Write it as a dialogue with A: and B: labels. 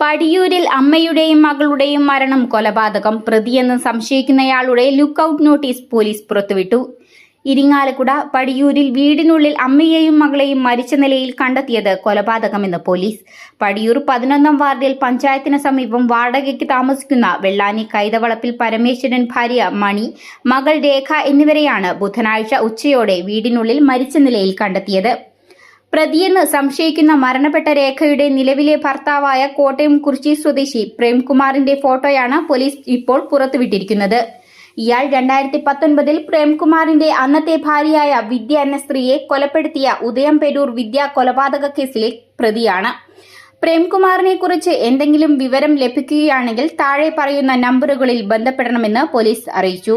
A: പടിയൂരിൽ അമ്മയുടെയും മകളുടെയും മരണം കൊലപാതകം. പ്രതിയെന്ന് സംശയിക്കുന്നയാളുടെ ലുക്കൌട്ട് നോട്ടീസ് പോലീസ് പുറത്തുവിട്ടു. ഇരിങ്ങാലക്കുട പടിയൂരിൽ വീടിനുള്ളിൽ അമ്മയെയും മകളെയും മരിച്ച നിലയിൽ കണ്ടെത്തിയത് കൊലപാതകമെന്ന് പോലീസ്. പടിയൂർ പതിനൊന്നാം വാർഡിൽ പഞ്ചായത്തിന് സമീപം വാടകയ്ക്ക് താമസിക്കുന്ന വെള്ളാനി കൈതവളപ്പിൽ പരമേശ്വരൻ ഭാര്യ മണി മകൾ രേഖ എന്നിവരെയാണ് ബുധനാഴ്ച ഉച്ചയോടെ വീടിനുള്ളിൽ മരിച്ച നിലയിൽ കണ്ടെത്തിയത്. പ്രതിയെന്ന് സംശയിക്കുന്ന മരണപ്പെട്ട രേഖയുടെ നിലവിലെ ഭർത്താവായ കോട്ടയം കുറിച്ചി സ്വദേശി പ്രേംകുമാറിന്റെ ഫോട്ടോയാണ് പോലീസ് ഇപ്പോൾ പുറത്തുവിട്ടിരിക്കുന്നത്. ഇയാൾ രണ്ടായിരത്തി പത്തൊൻപതിൽ പ്രേംകുമാറിന്റെ അന്നത്തെ ഭാര്യയായ വിദ്യ എന്ന സ്ത്രീയെ കൊലപ്പെടുത്തിയ ഉദയംപേരൂർ വിദ്യ കൊലപാതക കേസിലെ പ്രതിയാണ്. പ്രേംകുമാറിനെ കുറിച്ച് എന്തെങ്കിലും വിവരം ലഭിക്കുകയാണെങ്കിൽ താഴെ പറയുന്ന നമ്പറുകളിൽ ബന്ധപ്പെടണമെന്ന് പോലീസ് അറിയിച്ചു.